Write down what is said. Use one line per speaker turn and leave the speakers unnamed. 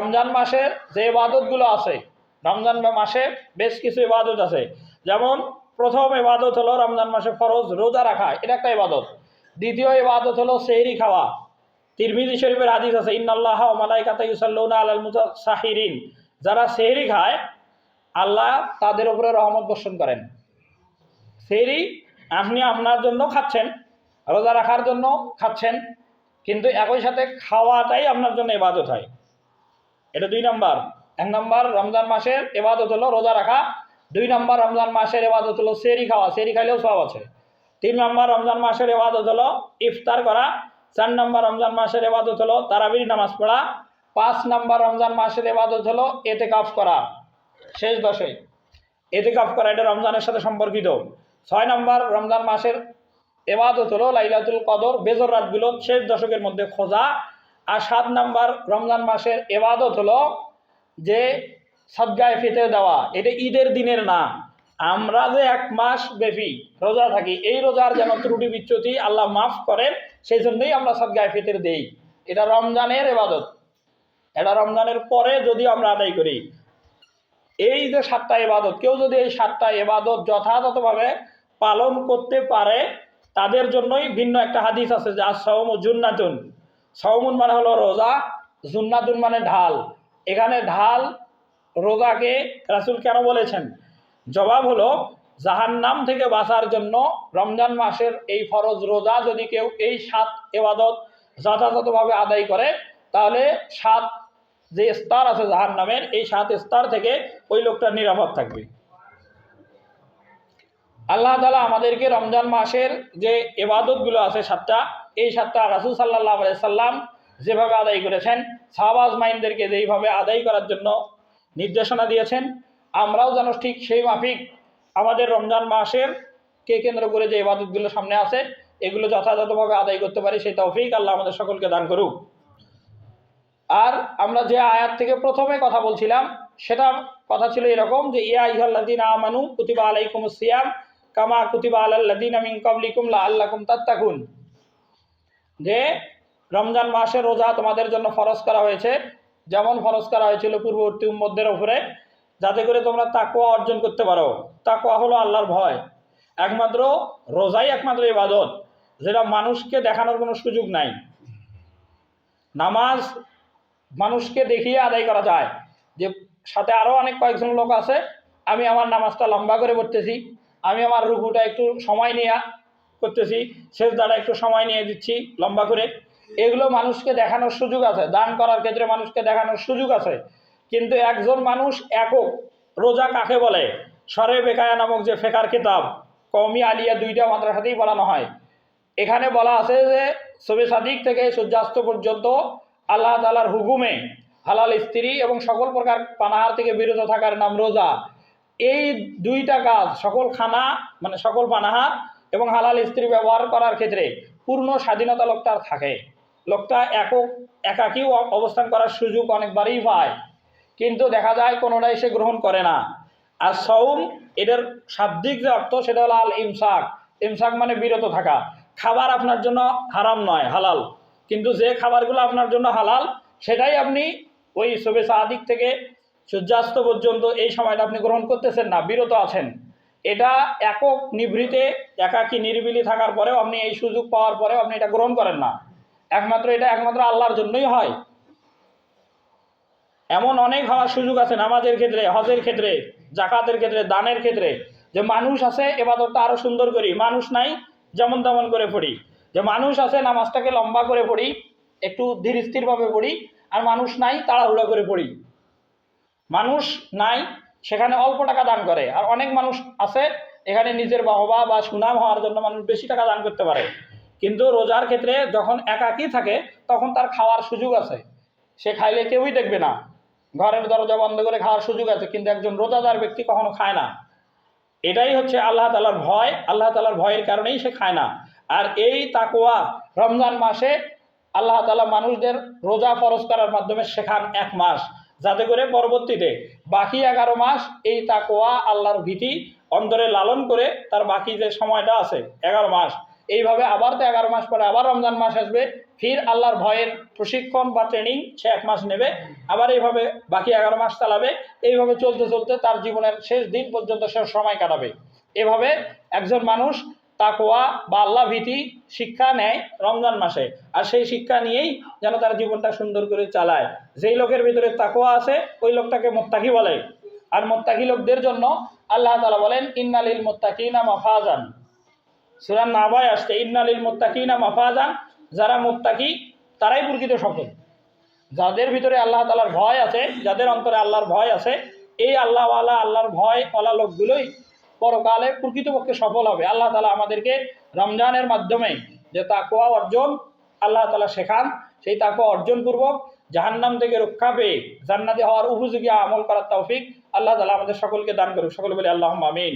রমজান মাসে যে ইবাদতগুলো আছে, রমজান মাসে বেশ কিছু ইবাদত আছে। যেমন, প্রথম ইবাদত হলো রমজান মাসে ফরজ রোজা রাখা, এটা একটা ইবাদত। দ্বিতীয় ইবাদত হলো সেহরি খাওয়া। তিরমিজি শরীফের হাদিস আছে, ইন্নাল্লাহ মালাইকাতা ইউসাল্লুনা আলাল মুতাসাহিরিন। যারা সেহরি খায়, আল্লাহ তাদের উপরে রহমত বর্ষণ করেন। সেহরি আপনি আপনার জন্য খাচ্ছেন, রোজা রাখার জন্য খাচ্ছেন, কিন্তু একই সাথে খাওয়াটাই আপনার জন্য ইবাদত হয়। এটা দুই নাম্বার। এক নাম্বার, রমজান মাসের এবাদত হলো রোজা রাখা। দুই নাম্বার, রমজান মাসের এবাদত হলো সেরি খাওয়া। সেরি খাইলেও সব আছে। তিন নম্বর, রমজান মাসের এবাদত হলো ইফতার করা। চার নম্বর, রমজান মাসের এবাদত হলো তারাবির নামাজ পড়া। পাঁচ নম্বর, রমজান মাসের এবাদত হলো এতে কাফ করা। শেষ দশে। এতে কাফ করা, এটা রমজানের সাথে সম্পর্কিত। ছয় নম্বর, রমজান মাসের এবাদত হলো লাইলাতুল কদর, বেজর রাতগুলো শেষ দশকের মধ্যে খোঁজা। আর সাত নাম্বার রমজান মাসের এবাদত হলো যে সদ্গায় ফেতে দেওয়া। এটা ঈদের দিনের না। আমরা যে এক মাস ব্যাপী রোজা থাকি, এই রোজার যেন ত্রুটি বিচ্যুতি আল্লাহ মাফ করেন, সেই জন্যই আমরা সদ্গায় ফেতের দেই। এটা রমজানের এবাদত। এটা রমজানের পরে যদি আমরা আদায় করি, এই যে সাতটা এবাদত, কেউ যদি এই সাতটা এবাদত যথাযথভাবে পালন করতে পারে, তাদের জন্যই ভিন্ন একটা হাদিস আছে যা সৌম জুন্নাতুন। সৌমুন মানে হলো রোজা, জুন্নাতুন মানে ঢাল। এখানে ঢাল রোজাকে রাসুল কেন বলেছেন? জবাব হলো, জাহান্নাম থেকে বাঁচার জন্য রমজান মাসের এই ফরজ রোজা যদি কেউ এই সাত এবাদত যথাযথভাবে আদায় করে, তাহলে সাত যে স্তর আছে জাহান্নামের, এই সাত স্তর থেকে ওই লোকটা নিরাপদ থাকবে। আল্লাহ তালা আমাদেরকে রমজান মাসের যে এবাদতগুলো আছে সাতটা এই সাতটা রাসুল সাল্লাহ সাল্লাম যেভাবে আদায় করেছেন, সাহবাজ মাইনদেরকে যেইভাবে আদায় করার জন্য নির্দেশনা দিয়েছেন, আমরাও যেন ঠিক সেই মাফিক আমাদের রমজান মাসের কে কেন্দ্র করে যে ইবাদতগুলো সামনে আছে, এগুলো যথাযথভাবে আদায় করতে পারি, সেই তৌফিক আল্লাহ আমাদের সকলকে দান করুক। আর আমরা যে আয়াত থেকে প্রথমে কথা বলছিলাম সেটা কথা ছিল এরকম যে, ইয়া ইহাল্লাদিন আমানু কুতিবা আলাইকুম সিয়াম কামা কুতিবা আলাল্লাদিন আমিন কাবলিকুম লা আল্লাকুম তাত্তাকুন। যে রমজান মাসে রোজা তোমাদের জন্য ফরজ করা হয়েছে, যেমন ফরজ করা হয়েছিল পূর্ববর্তী উম্মদের উপরে, যাতে করে তোমরা তাকুয়া অর্জন করতে পারো। তাকুয়া হলো আল্লাহর ভয়। একমাত্র রোজাই একমাত্র ইবাদত, যেটা মানুষকে দেখানোর কোনো সুযোগ নাই। নামাজ মানুষকে দেখিয়ে আদায় করা যায়। যে সাথে আরও অনেক কয়েকজন লোক আছে, আমি আমার নামাজটা লম্বা করে পড়তেছি, আমি আমার রুকুটা একটু সময় নিয়ে করতেছি। শেষ দ্বারা একটু সময় নিয়ে দিচ্ছি, লম্বা করে। এগুলো মানুষকে দেখানোর সুযোগ আছে, দান করার ক্ষেত্রে মানুষকে দেখানোর সুযোগ আছে। কিন্তু একজন মানুষ একক, রোজা কাকে বলে? সরে বেকায়া নামক যে ফেকার কিতাব, কওমি আলিয়া দুইটা মাদ্রাসাতেই পড়ানো হয়। এখানে বলা আছে যে সবে সাদিক থেকে সূর্যাস্ত পর্যন্ত আল্লাহ তালার হুকুমে হালাল স্ত্রী এবং সকল প্রকার পানাহার থেকে বিরত থাকার নাম রোজা। এই দুইটা কাজ, সকল খানা মানে সকল পানাহার এবং হালাল স্ত্রী ব্যবহার করার ক্ষেত্রে পূর্ণ স্বাধীনতা লোকটার থাকে। লোকটা একক একাকীও অবস্থান করার সুযোগ অনেকবারই পায়। কিন্তু দেখা যায় কোনোটাই সে গ্রহণ করে না। আর সৌম এটার শাব্দিক যে অর্থ, সেটা হলো আল ইমসাক। ইমসাক মানে বিরত থাকা। খাবার আপনার জন্য হারাম নয়, হালাল। কিন্তু যে খাবারগুলো আপনার জন্য হালাল, সেটাই আপনি ওই সবে সাদিক থেকে সূর্যাস্ত পর্যন্ত এই সময়টা আপনি গ্রহণ করতেছেন না, বিরত আছেন। এটা একক নিভৃতে একাকী নিরিবিলি থাকার পরেও আপনি এই সুযোগ পাওয়ার পরেও আপনি এটা গ্রহণ করেন না। একমাত্র এটা একমাত্র আল্লাহর জন্যই হয়। এমন অনেক হওয়ার সুযোগ আছে নামাজের ক্ষেত্রে, হজের ক্ষেত্রে, জাকাতের ক্ষেত্রে, দানের ক্ষেত্রে, যে মানুষ আছে এবাদতটা আরও সুন্দর করি, মানুষ নাই যেমন তেমন করে পড়ি। যে মানুষ আছে নামাজটাকে লম্বা করে পড়ি, একটু ধীর স্থিরভাবে পড়ি, আর মানুষ নাই তাড়াহুড়া করে পড়ি। মানুষ নাই সেখানে অল্প টাকা দান করে। আর অনেক মানুষ আছে, এখানে নিজের বাহবা বা সুনাম হওয়ার জন্য মানুষ বেশি টাকা দান করতে পারে। কিন্তু রোজার ক্ষেত্রে যখন একাকী থাকে, তখন তার খাওয়ার সুযোগ আছে। সে খাইলে কেউই দেখবে না। ঘরের দরজা বন্ধ করে খাওয়ার সুযোগ আছে, কিন্তু একজন রোজাদার ব্যক্তি কখনো খায় না। এটাই হচ্ছে আল্লাহ তালার ভয়। আল্লাহ তালার ভয়ের কারণেই সে খায় না। আর এই তাকোয়া রমজান মাসে আল্লাহ তালা মানুষদের রোজা ফরজ করার মাধ্যমে শেখান এক মাস। যাতে করে পরবর্তীতে বাকি এগারো মাস এই তাকোয়া আল্লাহর ভীতি অন্তরে লালন করে তার বাকি যে সময়টা আছে, এগারো মাস, এইভাবে আবার তো এগারো মাস পরে আবার রমজান মাস আসবে, ফির আল্লাহর ভয়ের প্রশিক্ষণ বা ট্রেনিং সে এক মাস নেবে, আবার এইভাবে বাকি এগারো মাস চালাবে, এইভাবে চলতে চলতে তার জীবনের শেষ দিন পর্যন্ত সে সময় কাটাবে। এভাবে একজন মানুষ তাকোয়া বা আল্লাহ ভীতি শিক্ষা নেয় রমজান মাসে। আর সেই শিক্ষা নিয়েই যেন তার জীবনটা সুন্দর করে চালায়। যেই লোকের ভিতরে তাকোয়া আছে, ওই লোকটাকে মোত্তাকি বলে। আর মোত্তাকি লোকদের জন্য আল্লাহ তালা বলেন, ইন্নালিল মোত্তাকিনা মাফাজান। সুরান নাবায় আসছে, ইন্নালিল মোত্তাকিনা মাফাজান। যারা মোত্তাকি, তারাই প্রকৃত সফল। যাদের ভিতরে আল্লাহ তালার ভয় আছে, যাদের অন্তরে আল্লাহর ভয় আছে, এই আল্লাহওয়ালা, আল্লাহর ভয় ওলা লোকগুলোই পরকালে প্রকৃতপক্ষে সফল হবে। আল্লাহ তালা আমাদেরকে রমজানের মাধ্যমে যে তাকোয়া অর্জন আল্লাহ তালা শেখান, সেই তাকুয়া অর্জনপূর্বক জাহান্নাম থেকে রক্ষা পেয়ে জান্নাতি হওয়ার উপযোগী আমল করার তৌফিক আল্লাহ তালা আমাদের সকলকে দান করুক। সকলে বলে আল্লাহ আমিন।